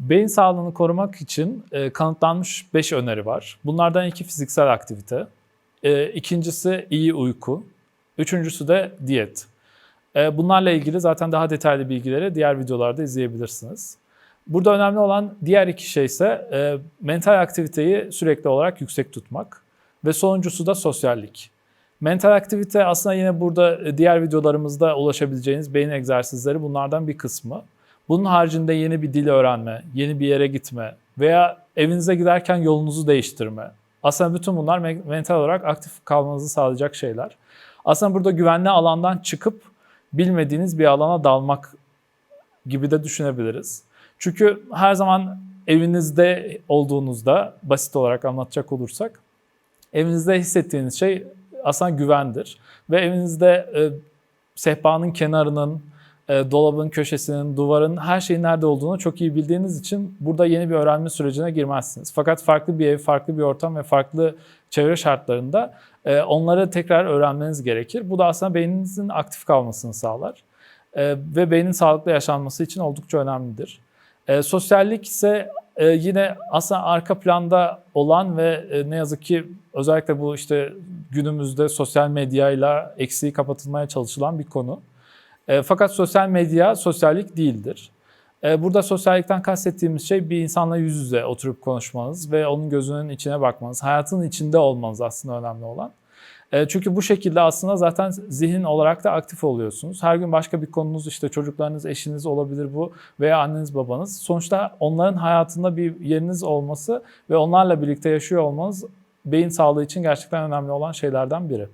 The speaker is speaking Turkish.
Beyin sağlığını korumak için e, kanıtlanmış 5 öneri var. Bunlardan iki fiziksel aktivite, e, ikincisi iyi uyku, üçüncüsü de diyet. E, bunlarla ilgili zaten daha detaylı bilgileri diğer videolarda izleyebilirsiniz. Burada önemli olan diğer iki şey ise e, mental aktiviteyi sürekli olarak yüksek tutmak ve sonuncusu da sosyallik. Mental aktivite aslında yine burada e, diğer videolarımızda ulaşabileceğiniz beyin egzersizleri bunlardan bir kısmı. Bunun haricinde yeni bir dil öğrenme, yeni bir yere gitme veya evinize giderken yolunuzu değiştirme. Aslında bütün bunlar me- mental olarak aktif kalmanızı sağlayacak şeyler. Aslında burada güvenli alandan çıkıp bilmediğiniz bir alana dalmak gibi de düşünebiliriz. Çünkü her zaman evinizde olduğunuzda basit olarak anlatacak olursak evinizde hissettiğiniz şey aslında güvendir. Ve evinizde e, sehpanın kenarının, e, dolabın köşesinin, duvarın her şeyin nerede olduğunu çok iyi bildiğiniz için burada yeni bir öğrenme sürecine girmezsiniz. Fakat farklı bir ev, farklı bir ortam ve farklı çevre şartlarında e, onları tekrar öğrenmeniz gerekir. Bu da aslında beyninizin aktif kalmasını sağlar. E, ve beynin sağlıklı yaşanması için oldukça önemlidir. E, sosyallik ise e, yine aslında arka planda olan ve e, ne yazık ki özellikle bu işte günümüzde sosyal medyayla eksiği kapatılmaya çalışılan bir konu. E, fakat sosyal medya sosyallik değildir. E, burada sosyallikten kastettiğimiz şey bir insanla yüz yüze oturup konuşmanız ve onun gözünün içine bakmanız, hayatın içinde olmanız aslında önemli olan. E, çünkü bu şekilde aslında zaten zihin olarak da aktif oluyorsunuz. Her gün başka bir konunuz işte çocuklarınız, eşiniz olabilir bu veya anneniz babanız. Sonuçta onların hayatında bir yeriniz olması ve onlarla birlikte yaşıyor olmanız beyin sağlığı için gerçekten önemli olan şeylerden biri.